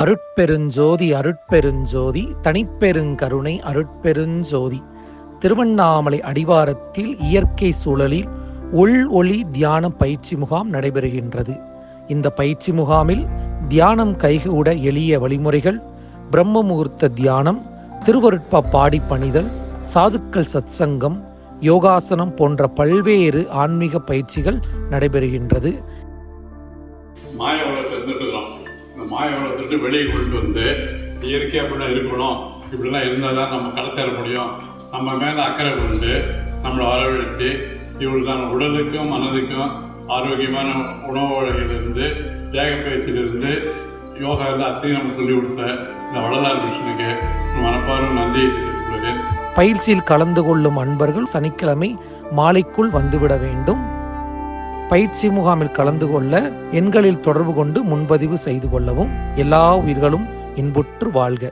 அருட்பெருஞ்சோதி அருட்பெருஞ்சோதி தனிப்பெருங்கருணை அருட்பெருஞ்சோதி. திருவண்ணாமலை அடிவாரத்தில் இயற்கை சூழலில் உள் ஒளி தியான பயிற்சி முகாம் நடைபெறுகின்றது. இந்த பயிற்சி முகாமில் தியானம் கைகூட எளிய வழிமுறைகள் பிரம்ம முகூர்த்த தியானம் திருவருட்ப பாடி பணிதல் சாதுக்கள் சத்சங்கம் யோகாசனம் போன்ற பல்வேறு ஆன்மீக பயிற்சிகள் நடைபெறுகின்றது. மாய இருந்துட்டு இந்த மாய வளர்த்துட்டு வெளியே கொண்டு வந்து இயற்கையாக அப்படிலாம் இருக்கணும். இப்படிலாம் இருந்தால் தான் நம்ம கடத்தேற முடியும். நம்ம மேலே அக்கறை கொண்டு நம்மளை வரவழைச்சு இவளுக்கான உடலுக்கும் மனதுக்கும் ஆரோக்கியமான உணவு வகையிலிருந்து தேக பயிற்சியிலிருந்து யோகா எல்லாத்தையும் நம்ம சொல்லிக் கொடுத்த இந்த வள்ளலார் மிஷனுக்கு மனப்பாரும் நன்றியை தெரிவித்துக் பயிற்சியில் கலந்து கொள்ளும் அன்பர்கள் சனிக்கிழமை மாலைக்குள் வந்துவிட வேண்டும். பயிற்சி முகாமில் கலந்து கொள்ள எண்களில் தொடர்பு கொண்டு முன்பதிவு செய்து கொள்ளவும். எல்லா உயிர்களும் இன்புற்று வாழ்க.